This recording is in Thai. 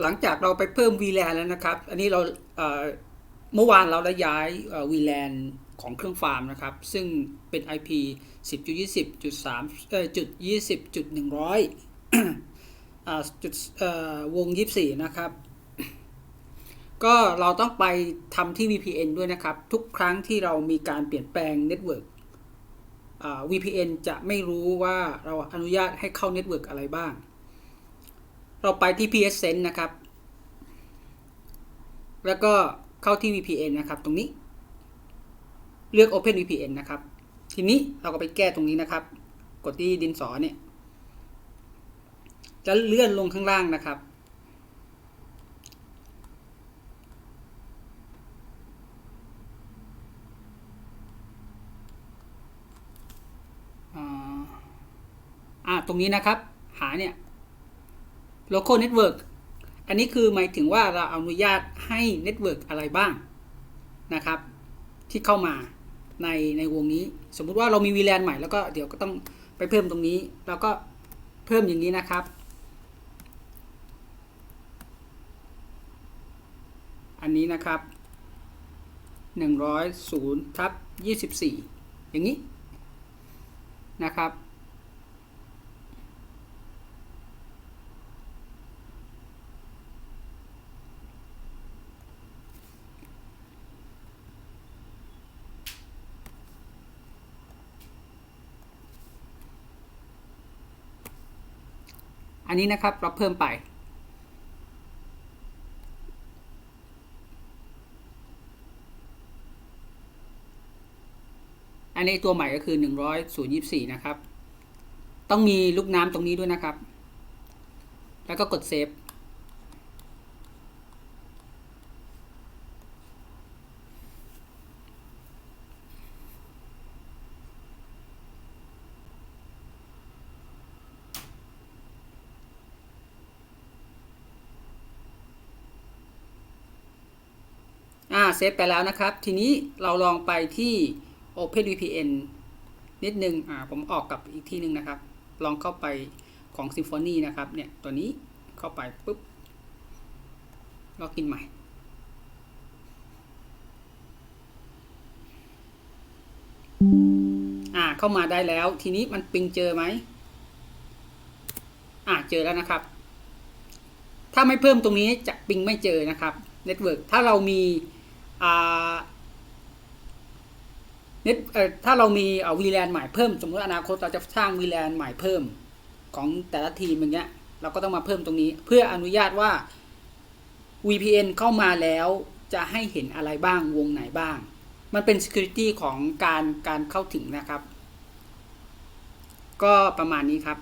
หลังจากเราไปเพิ่ม VLAN แล้วนะครับ อันนี้เราเมื่อวานเราได้ย้ายเอ่อ VLAN ของเครื่องฟาร์มนะครับ ซึ่งเป็น IP 10.20.3เอ่อจุด20จุด100อ่าจุดเอ่อวง 24 นะครับ ก็เราต้องไปทำที่ VPN ด้วยนะครับ ทุกครั้งที่เรามีการเปลี่ยนแปลงเน็ตเวิร์ก VPN จะไม่รู้ว่าเราอนุญาตให้เข้าเน็ตเวิร์กอะไรบ้าง เราไปที่ PSN นะครับ แล้วก็เข้าที่ VPN นะครับ ตรงนี้ เลือก Open VPN นะครับ ทีนี้เราก็ไปแก้ตรงนี้นะครับ กดที่ดินสอเนี่ยจะเลื่อนลงข้างล่างนะครับ อ่า ตรงนี้นะครับ หาเนี่ย local network อันนี้คือหมายถึงว่าเราอนุญาตให้เน็ตเวิร์กอะไรบ้างนะครับ ที่เข้ามาในในวงนี้ สมมุติว่าเรามี VLAN ใหม่แล้วก็เดี๋ยวก็ต้องไปเพิ่มตรงนี้ แล้วก็เพิ่มอย่างนี้นะครับ อันนี้นะครับ 100ทับ24 อย่างนี้นะครับ อันนี้นะครับเราเพิ่มไป อันนี้ตัวใหม่ก็คือ 100 024 นะครับ ต้องมีลูกน้ำตรงนี้ด้วยนะครับ แล้วก็กดเซฟ อ่าเซฟไปแล้วนะครับ ทีนี้เราลองไปที่ OpenVPN นิดนึงอ่าผมออกกับอีกที่หนึ่งนะครับ ลองเข้าไปของ Symfony นะครับเนี่ยตัวนี้เข้าไปปุ๊บล็อกอินใหม่อ่าเข้ามาได้แล้ว ทีนี้มันปิงเจอไหมอ่าเจอแล้วนะครับ ถ้าไม่เพิ่มตรงนี้จะปิงไม่เจอนะครับเน็ตเวิร์กถ้าเรามี เน็ตเอ่อถ้าเรามีเอา VLAN ใหม่เพิ่ม สมมติอนาคตเราจะสร้าง VLAN ใหม่เพิ่มของแต่ละทีมอย่างเงี้ย เราก็ต้องมาเพิ่มตรงนี้ เพื่ออนุญาตว่า VPN เข้ามาแล้วจะให้เห็นอะไรบ้างวงไหนบ้าง มันเป็น security ของการการเข้าถึงนะครับ ก็ประมาณนี้ครับ